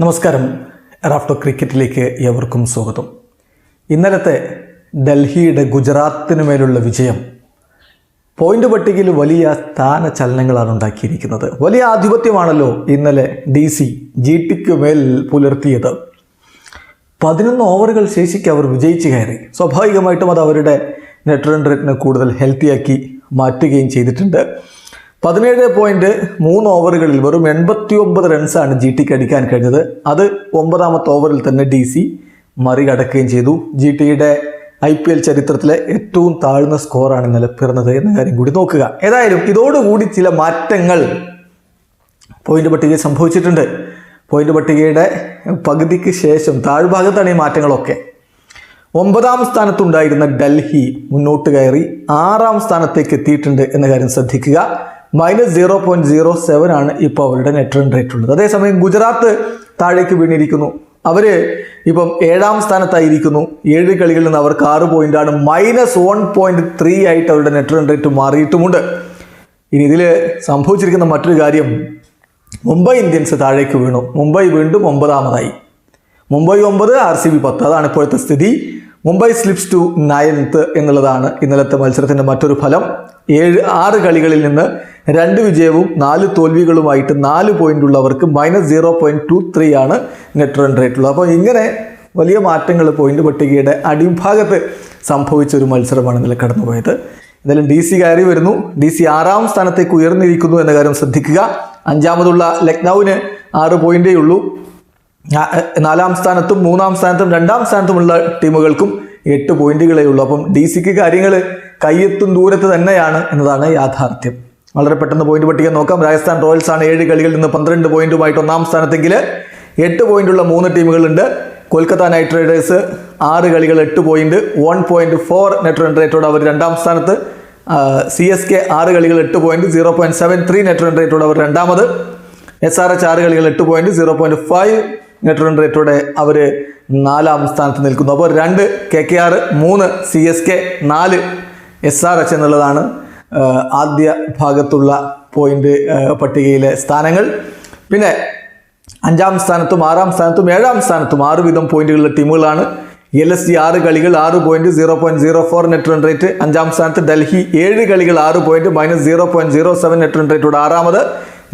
നമസ്കാരം. റാഫ്റ്റോ ക്രിക്കറ്റിലേക്ക് ഏവർക്കും സ്വാഗതം. ഇന്നലത്തെ ഡൽഹിയുടെ ഗുജറാത്തിന് മേലുള്ള വിജയം പോയിന്റ് പട്ടികയിൽ വലിയ സ്ഥാന ചലനങ്ങളാണ് ഉണ്ടാക്കിയിരിക്കുന്നത്. വലിയ ആധിപത്യമാണല്ലോ ഇന്നലെ ഡി സി ജി ടിക്ക് മേൽ പുലർത്തിയത്. പതിനൊന്ന് ഓവറുകൾ ശേഷിക്ക് അവർ വിജയിച്ചു കയറി. സ്വാഭാവികമായിട്ടും അത് അവരുടെ നെറ്റ് റൺ റേറ്റിനെ കൂടുതൽ ഹെൽത്തിയാക്കി മാറ്റുകയും ചെയ്തിട്ടുണ്ട്. പതിനേഴ് പോയിന്റ് മൂന്ന് ഓവറുകളിൽ വെറും എൺപത്തി ഒമ്പത് റൺസാണ് ജി ടിക്ക് അടിക്കാൻ കഴിഞ്ഞത്. അത് ഒമ്പതാമത്തെ ഓവറിൽ തന്നെ ഡി സി മറികടക്കുകയും ചെയ്തു. ജി ടിയുടെ ഐ പി എൽ ചരിത്രത്തിലെ ഏറ്റവും താഴ്ന്ന സ്കോറാണ് ഇന്നലെ പിറന്നത് എന്ന കാര്യം കൂടി നോക്കുക. ഏതായാലും ഇതോടുകൂടി ചില മാറ്റങ്ങൾ പോയിന്റ് പട്ടികയിൽ സംഭവിച്ചിട്ടുണ്ട്. പോയിന്റ് പട്ടികയുടെ പകുതിക്ക് ശേഷം താഴ്ഭാഗത്താണ് ഈ മാറ്റങ്ങളൊക്കെ. ഒമ്പതാം സ്ഥാനത്തുണ്ടായിരുന്ന ഡൽഹി മുന്നോട്ട് കയറി ആറാം സ്ഥാനത്തേക്ക് എത്തിയിട്ടുണ്ട് എന്ന കാര്യം ശ്രദ്ധിക്കുക. Minus zero point zero seven ആണ് ഇപ്പോൾ അവരുടെ നെറ്റ് റൺ റേറ്റ് ഉള്ളത്. അതേസമയം ഗുജറാത്ത് താഴേക്ക് വീണിരിക്കുന്നു. അവർ ഇപ്പം ഏഴാം സ്ഥാനത്തായിരിക്കുന്നു. ഏഴ് കളികളിൽ നിന്ന് അവർക്ക് ആറ് പോയിന്റാണ് മൈനസ് വൺ പോയിന്റ് ത്രീ ആയിട്ട് അവരുടെ നെറ്റ് റൺ റേറ്റ് മാറിയിട്ടുമുണ്ട്. ഇനി ഇതിൽ സംഭവിച്ചിരിക്കുന്ന മറ്റൊരു കാര്യം മുംബൈ ഇന്ത്യൻസ് താഴേക്ക് വീണു. മുംബൈ വീണ്ടും ഒമ്പതാമതായി. മുംബൈ ഒമ്പത് ആർ സി ബി പത്ത് അതാണ് ഇപ്പോഴത്തെ സ്ഥിതി. മുംബൈ സ്ലിപ്സ് ടു നയൻത്ത് എന്നുള്ളതാണ് ഇന്നലത്തെ മത്സരത്തിന്റെ മറ്റൊരു ഫലം. ഏഴ് ആറ് കളികളിൽ നിന്ന് രണ്ട് വിജയവും നാല് തോൽവികളുമായിട്ട് നാല് പോയിന്റ് ഉള്ളവർക്ക് minus zero point two three ആണ് നെറ്റ് റൺ റേറ്റ് ഉള്ളത്. അപ്പോൾ ഇങ്ങനെ വലിയ മാറ്റങ്ങൾ പോയിന്റ് പട്ടികയുടെ അടിഭാഗത്ത് സംഭവിച്ച ഒരു മത്സരമാണ് ഇന്നലെ കടന്നുപോയത്. എന്തായാലും ഡി സി കയറി വരുന്നു. ഡി സി ആറാം സ്ഥാനത്തേക്ക് ഉയർന്നിരിക്കുന്നു എന്ന കാര്യം ശ്രദ്ധിക്കുക. അഞ്ചാമതുള്ള ലക്നൌവിന് ആറ് പോയിന്റേ ഉള്ളൂ. നാലാം സ്ഥാനത്തും മൂന്നാം സ്ഥാനത്തും രണ്ടാം സ്ഥാനത്തുമുള്ള ടീമുകൾക്കും എട്ട് പോയിന്റുകളേ ഉള്ളൂ. അപ്പം ഡി സിക്ക് കാര്യങ്ങൾ കയ്യെത്തും ദൂരത്ത് തന്നെയാണ് എന്നതാണ് യാഥാർത്ഥ്യം. വളരെ പെട്ടെന്ന് പോയിന്റ് പട്ടിക നോക്കാം. രാജസ്ഥാൻ റോയൽസ് ആണ് ഏഴ് കളികളിൽ നിന്ന് പന്ത്രണ്ട് പോയിന്റുമായിട്ട് ഒന്നാം സ്ഥാനത്തെങ്കിൽ എട്ട് പോയിന്റുള്ള മൂന്ന് ടീമുകളുണ്ട്. കൊൽക്കത്ത നൈറ്റ് റൈഡേഴ്സ് ആറ് കളികൾ എട്ട് point one point four net run റേറ്റോട് അവർ രണ്ടാം സ്ഥാനത്ത്. സി എസ് കെ ആറ് കളികൾ എട്ട് point zero point seven three net run റേറ്റോട് അവർ രണ്ടാമത്. എസ് ആർ എച്ച് ആറ് കളികൾ എട്ട് point zero point five net run റേറ്റോടെ അവർ നാലാം സ്ഥാനത്ത് നിൽക്കുന്നു. അപ്പോൾ രണ്ട് കെ കെ ആർ മൂന്ന് സി എസ് കെ നാല് എസ് ആർ എച്ച് എന്നുള്ളതാണ് ആദ്യ ഭാഗത്തുള്ള പോയിന്റ് പട്ടികയിലെ സ്ഥാനങ്ങൾ. പിന്നെ അഞ്ചാം സ്ഥാനത്തും ആറാം സ്ഥാനത്തും ഏഴാം സ്ഥാനത്തും ആറ് വീതം പോയിന്റുകളുള്ള ടീമുകളാണ്. എൽ എസ് ജി ആറ് കളികൾ ആറ് point zero point zero four net run rate അഞ്ചാം സ്ഥാനത്ത് ഡൽഹി ഏഴ് കളികൾ ആറ് point minus zero point zero seven net run റേറ്റോടെ ആറാമത്.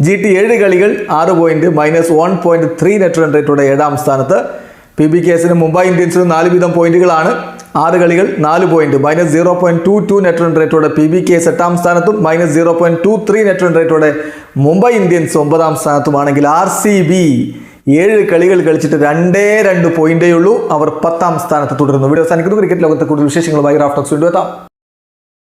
ജി ടി ഏഴ് കളികൾ ആറ് point minus one point three net run റേറ്റോടെ ഏഴാം സ്ഥാനത്ത്. പി ബി കേസിന് മുംബൈ ഇന്ത്യൻസിനും നാല് വീതം പോയിന്റുകളാണ്. ആറ് കളികൾ നാല് point minus zero point two two net run റേറ്റോടെ P B K S എട്ടാം സ്ഥാനത്തും minus zero point two three net run റേറ്റോടെ Mumbai Indians ഒമ്പതാം സ്ഥാനത്തുമാണെങ്കിൽ ആർ സി ബി ഏഴ് കളികൾ കളിച്ചിട്ട് രണ്ടേ രണ്ട് പോയിന്റേ ഉള്ളൂ. അവർ പത്താം സ്ഥാനത്ത് തുടരുന്നു. വീഡിയോ അവസാനിക്കുന്നു. ക്രിക്കറ്റ് ലോകത്തെ കൂടുതൽ വിശേഷങ്ങളുമായി റാഫ്റ്റോക്സ് വീണ്ടും എത്താം.